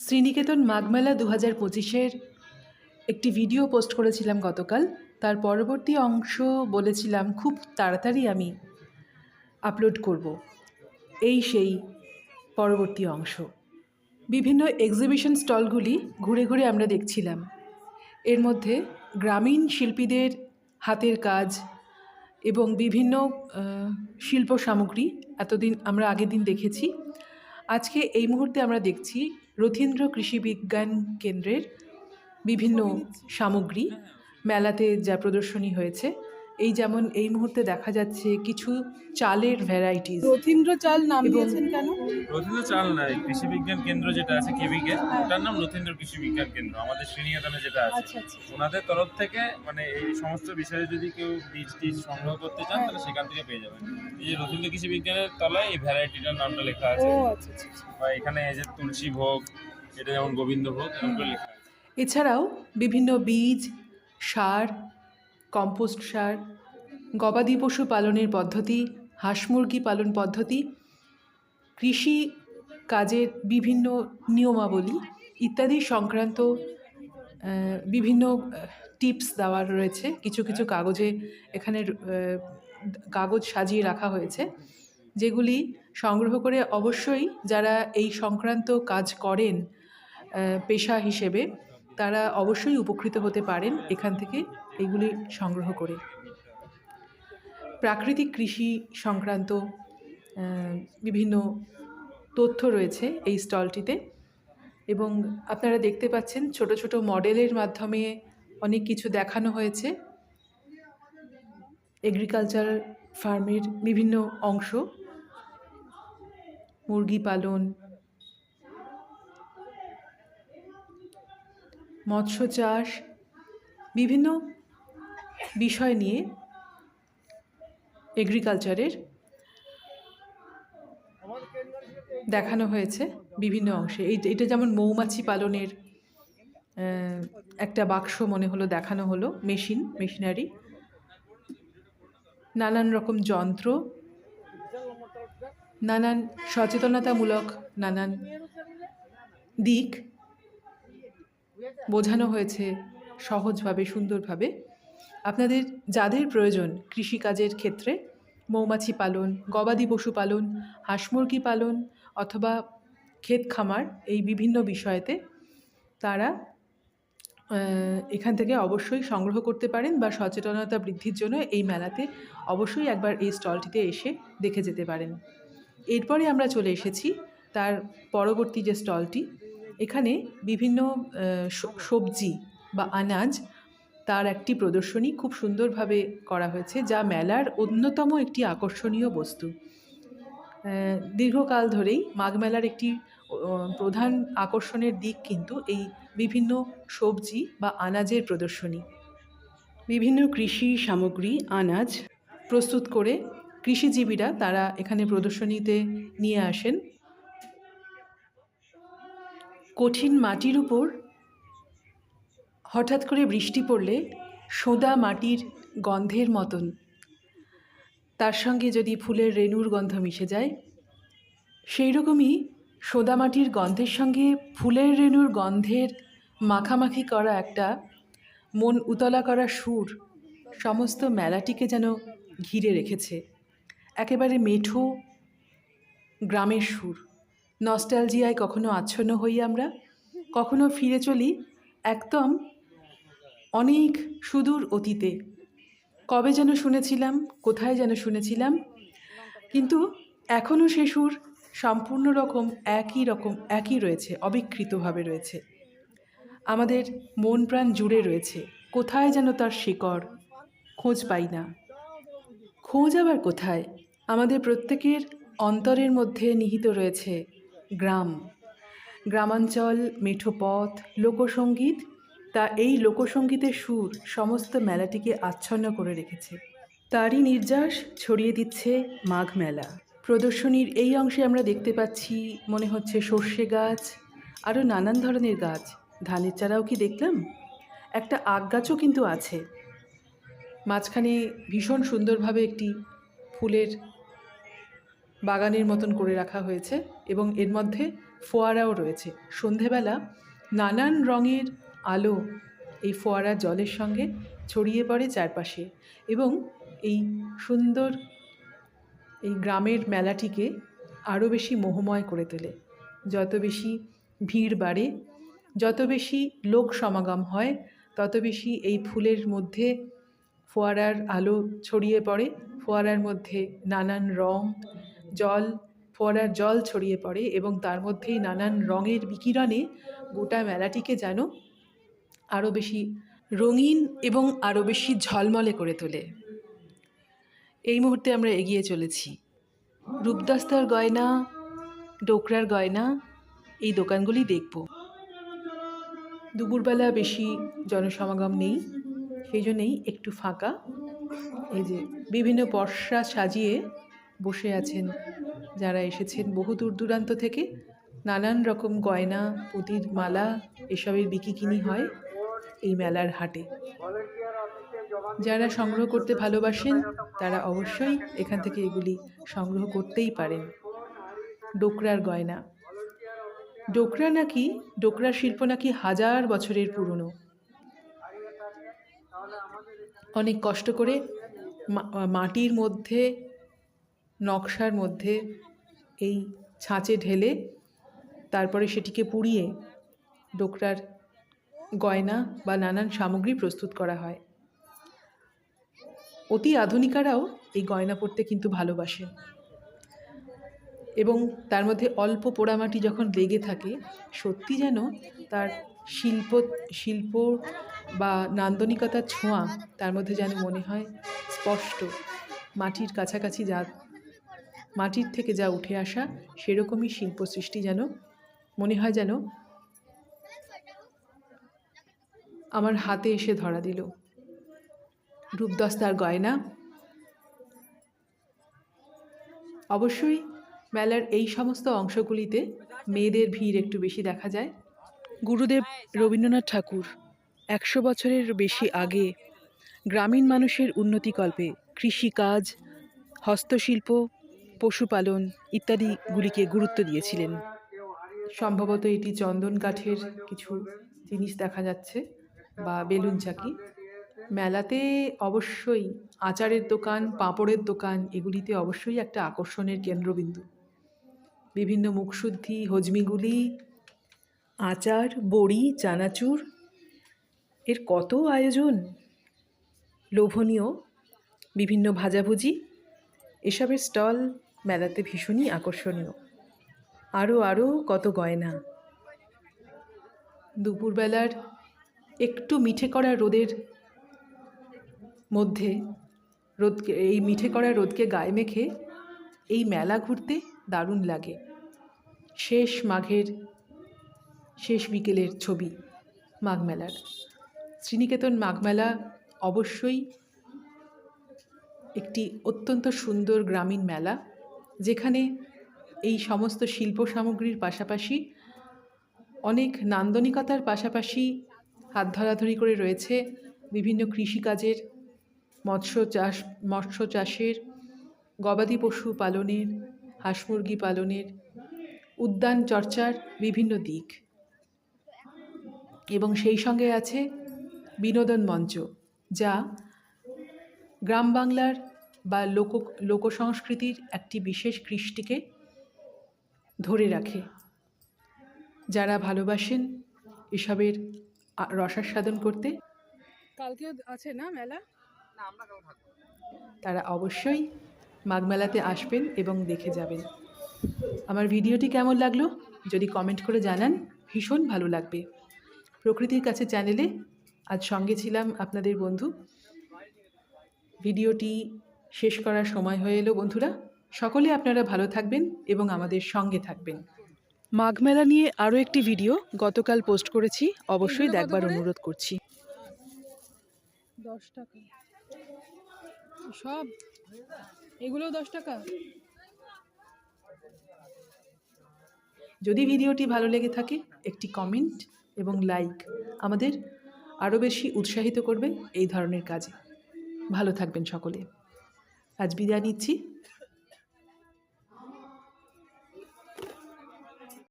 শ্রীনিকেতন মাঘমেলা দু হাজার পঁচিশের একটি ভিডিও পোস্ট করেছিলাম গতকাল। তার পরবর্তী অংশ বলেছিলাম, খুব তাড়াতাড়ি আমি আপলোড করব। এই সেই পরবর্তী অংশ। বিভিন্ন এক্সিবিশন স্টলগুলি ঘুরে ঘুরে আমরা দেখছিলাম। এর মধ্যে গ্রামীণ শিল্পীদের হাতের কাজ এবং বিভিন্ন শিল্প সামগ্রী এতদিন আমরা আগের দিন দেখেছি। আজকে এই মুহূর্তে আমরা দেখছি রথীন্দ্র কৃষি বিজ্ঞান কেন্দ্রের বিভিন্ন সামগ্রী মেলাতে যা প্রদর্শনী হয়েছে এই যেমন এই মুহূর্তে দেখা যাচ্ছে কিছু চালের ভ্যারাইটিস রথীন্দ্র চাল নাম দিয়েছেন কেন? রথীন্দ্র চাল নাই কৃষি বিজ্ঞান কেন্দ্র যেটা আছে কেবিকে ওটার নাম রথীন্দ্র কৃষি বিজ্ঞান কেন্দ্র আমাদের শ্রীনিকেতনে যেটা আছে। আচ্ছা আচ্ছা। ওনাদের তরফ থেকে মানে এই সমস্ত বিষয়ে যদি কেউ বীজ টিজ সংগ্রহ করতে চান তাহলে সেখান থেকে পেয়ে যাবেন। এই যে রথীন্দ্র কৃষি বিজ্ঞানের তলায় এই ভ্যারাইটিটার নামটা লেখা আছে। আচ্ছা আচ্ছা আচ্ছা। বা এখানে এই যে তুলসী ভোগ এটা যেমন গোবিন্দ ভোগ এরকম করে লেখা আছে। এছাড়াও বিভিন্ন বীজ সার কম্পোস্ট সার, গবাদি পশু পালনের পদ্ধতি, হাঁস মুরগি পালন পদ্ধতি, কৃষি কাজের বিভিন্ন নিয়মাবলী ইত্যাদি সংক্রান্ত বিভিন্ন টিপস দেওয়া রয়েছে। কিছু কিছু কাগজে এখানে কাগজ সাজিয়ে রাখা হয়েছে, যেগুলি সংগ্রহ করে অবশ্যই যারা এই সংক্রান্ত কাজ করেন পেশা হিসেবে তারা অবশ্যই উপকৃত হতে পারেন এখান থেকে এগুলি সংগ্রহ করে। প্রাকৃতিক কৃষি সংক্রান্ত বিভিন্ন তথ্য রয়েছে এই স্টলটিতে এবং আপনারা দেখতে পাচ্ছেন ছোট ছোট মডেলের মাধ্যমে অনেক কিছু দেখানো হয়েছে। এগ্রিকালচার ফার্মের বিভিন্ন অংশ, মুরগি পালন মৎস্য চাষ, বিভিন্ন বিষয় নিয়ে এগ্রিকালচারের দেখানো হয়েছে বিভিন্ন অংশে। এটা যেমন মৌমাছি পালনের একটা বাক্স মনে হলো, দেখানো হলো, মেশিন, মেশিনারি। নানান রকম যন্ত্র, নানান সচেতনতামূলক, নানান দিক বোঝানো হয়েছে সহজভাবে, সুন্দরভাবে। আপনাদের যাদের প্রয়োজন কৃষিকাজের ক্ষেত্রে, মৌমাছি পালন, গবাদি পশু পালন, হাঁস মুরগি পালন অথবা ক্ষেত খামার, এই বিভিন্ন বিষয়েতে তারা এখান থেকে অবশ্যই সংগ্রহ করতে পারেন বা সচেতনতা বৃদ্ধির জন্য এই মেলাতে অবশ্যই একবার এই স্টলটিতে এসে দেখে যেতে পারেন। এরপরে আমরা চলে এসেছি, তার পরবর্তী যে স্টলটি এখানে বিভিন্ন সবজি বা আনাজ তার একটি প্রদর্শনী খুব সুন্দরভাবে করা হয়েছে, যা মেলার অন্যতম একটি আকর্ষণীয় বস্তু। দীর্ঘকাল ধরেই মাঘ মেলার একটি প্রধান আকর্ষণের দিক কিন্তু এই বিভিন্ন সবজি বা আনাজের প্রদর্শনী। বিভিন্ন কৃষি সামগ্রী, আনাজ প্রস্তুত করে কৃষিজীবীরা তারা এখানে প্রদর্শনীতে নিয়ে আসেন। কঠিন মাটির উপর হঠাৎ করে বৃষ্টি পড়লে সোদা মাটির গন্ধের মতন। তার সঙ্গে যদি ফুলের রেণুর গন্ধ মিশে যায় সেই রকমই সোদা মাটির গন্ধের সঙ্গে ফুলের রেণুর গন্ধের মাখামাখি করা একটা মন উতলা করা সুর সমস্ত মেলাটিকে যেন ঘিরে রেখেছে। একেবারে মেঠো গ্রামের সুর। নস্টালজিয়ায় কখনো আচ্ছন্ন হই আমরা? কখনো ফিরে চলি একদম অনেক সুদূর অতীতে। কবে যেন শুনেছিলাম, কোথায় যেন শুনেছিলাম, কিন্তু এখনও সে সুর সম্পূর্ণ রকম একই রকম, একই রয়েছে, অবিকৃতভাবে রয়েছে। আমাদের মন প্রাণ জুড়ে রয়েছে, কোথায় যেন তার শিকড়, খোঁজ পাই না। খোঁজ আবার কোথায়? আমাদের প্রত্যেকের অন্তরের মধ্যে নিহিত রয়েছে গ্রাম। গ্রামাঞ্চল মেঠো পথ লোকসঙ্গীত তা এই লোকসঙ্গীতের সুর সমস্ত মেলাটিকে আচ্ছন্ন করে রেখেছে। তারই নির্যাস ছড়িয়ে দিচ্ছে মাঘ মেলা। প্রদর্শনীর এই অংশে আমরা দেখতে পাচ্ছি, মনে হচ্ছে সর্ষে গাছ, আরও নানান ধরনের গাছ। ধানের চারাও কি দেখলাম? একটা আগ গাছও কিন্তু আছে। মাঝখানে ভীষণ সুন্দরভাবে একটি ফুলের বাগানের মতন করে রাখা হয়েছে এবং এর মধ্যে ফোয়ারাও রয়েছে। সন্ধেবেলা নানান রঙের আলো এই ফোয়ারা জলের সঙ্গে ছড়িয়ে পড়ে চারপাশে এবং এই সুন্দর এই গ্রামের মেলাটিকে আরও বেশি মোহময় করে তোলে। যত বেশি ভিড় বাড়ে, যত বেশি লোক সমাগম হয়, তত বেশি এই ফুলের মধ্যে ফোয়ারার আলো ছড়িয়ে পড়ে, ফোয়ারার মধ্যে নানান রং জল, ফোয়ারার জল ছড়িয়ে পড়ে এবং তার মধ্যেই নানান রঙের বিকিরণে গোটা মেলাটিকে যেন আরও বেশি রঙিন এবং আরও বেশি ঝলমলে করে তোলে। এই মুহূর্তে আমরা এগিয়ে চলেছি। রূপদাস্তার গয়না, ডোকরার গয়না, এই দোকানগুলি দেখব। দুপুরবেলা বেশি জনসমাগম নেই, সেই জন্যেই একটু ফাঁকা। এই যে বিভিন্ন পর্সা সাজিয়ে বসে আছেন। যারা এসেছেন বহু দূর দূরান্ত থেকে, নানান রকম গয়না, পুঁতির মালা, এসবের বিকিকিনি হয় এই মেলার হাটে। যারা সংগ্রহ করতে ভালোবাসেন, তারা অবশ্যই এখান থেকে এগুলি সংগ্রহ করতেই পারেন। ডোকরার গয়না। ডোকরা নাকি ডোকরা শিল্প নাকি হাজার বছরের পুরনো। অনেক কষ্ট করে মাটির মধ্যে নকশার মধ্যে এই ছাঁচে ঢেলে তারপরে সেটিকে পুড়িয়ে ডোকরার গয়না বা নানান সামগ্রী প্রস্তুত করা হয়। অতি আধুনিকারাও এই গয়না পরতে কিন্তু ভালোবাসেন এবং তার মধ্যে অল্প পোড়ামাটি যখন লেগে থাকে, সত্যি যেন তার শিল্প শিল্প বা নান্দনিকতার ছোঁয়া তার মধ্যে যেন মনে হয় স্পষ্ট। মাটির কাছাকাছি যা মাটির থেকে যা উঠে আসা সেরকমই শিল্প সৃষ্টি যেন, মনে হয় যেন আমার হাতে এসে ধরা দিল। রূপদস্তার গয়না। অবশ্যই মেলার এই সমস্ত অংশগুলিতে মেয়েদের ভিড় একটু বেশি দেখা যায়। গুরুদেব রবীন্দ্রনাথ ঠাকুর, একশো বছরের বেশি আগে গ্রামীণ মানুষের উন্নতিকল্পে কৃষিকাজ, হস্তশিল্প পশুপালন ইত্যাদিগুলিকে গুরুত্ব দিয়েছিলেন। সম্ভবত এটি চন্দন কাঠের কিছু জিনিস দেখা যাচ্ছে বা বেলুন চাকি। মেলাতে অবশ্যই আচারের দোকান, পাঁপড়ের দোকান, এগুলিতে অবশ্যই একটা আকর্ষণের কেন্দ্রবিন্দু। বিভিন্ন মুখশুদ্ধি, হজমিগুলি, আচার, বড়ি, চানাচুর, এর কত আয়োজন? লোভনীয়। বিভিন্ন ভাজাভুজি, এসবের স্টল মেলাতে ভীষণই আকর্ষণীয়। আরও আরও কত গয়না। দুপুরবেলার একটু মিঠে করা রোদের মধ্যে, রোদকে, এই মিঠে করা রোদকে গায়ে মেখে এই মেলা ঘুরতে দারুণ লাগে। শেষ মাঘের, শেষ বিকেলের ছবি মাঘ মেলার। শ্রীনিকেতন মাঘ মেলা অবশ্যই একটি অত্যন্ত সুন্দর গ্রামীণ মেলা। যেখানে এই সমস্ত শিল্প সামগ্রীর পাশাপাশি অনেক নান্দনিকতার পাশাপাশি হাত ধরাধরি করে রয়েছে বিভিন্ন কৃষিকাজের, মৎস্য চাষ, মৎস্য চাষের, গবাদি পশু পালনের, হাঁস মুরগি পালনের, উদ্যান চর্চার বিভিন্ন দিক। এবং সেই সঙ্গে আছে বিনোদন মঞ্চ, যা গ্রাম বাংলার বা লোক লোকসংস্কৃতির একটি বিশেষ কৃষ্টিকে ধরে রাখে। যারা ভালোবাসেন এসবের রসাস্বাদন করতে। কালকে আছে না মেলা? তারা অবশ্যই মাঘ মেলাতে আসবেন এবং দেখে যাবেন। আমার ভিডিওটি কেমন লাগল যদি কমেন্ট করে জানান ভীষণ ভালো লাগবে। প্রকৃতির কাছে চ্যানেলে আজ সঙ্গে ছিলাম আপনাদের বন্ধু। ভিডিওটি শেষ করার সময় হয়ে এলো বন্ধুরা। সকলে আপনারা ভালো থাকবেন এবং আমাদের সঙ্গে থাকবেন। মাঘ মেলা নিয়ে আরও একটি ভিডিও গতকাল পোস্ট করেছি। অবশ্যই দেখবার অনুরোধ করছি। দশ টাকা। সব? এগুলো দশ টাকা? যদি ভিডিওটি ভালো লেগে থাকে একটি কমেন্ট এবং লাইক আমাদের আরও বেশি উৎসাহিত করবে এই ধরনের কাজে। ভালো থাকবেন সকলে। আজ বিদায় নিচ্ছি।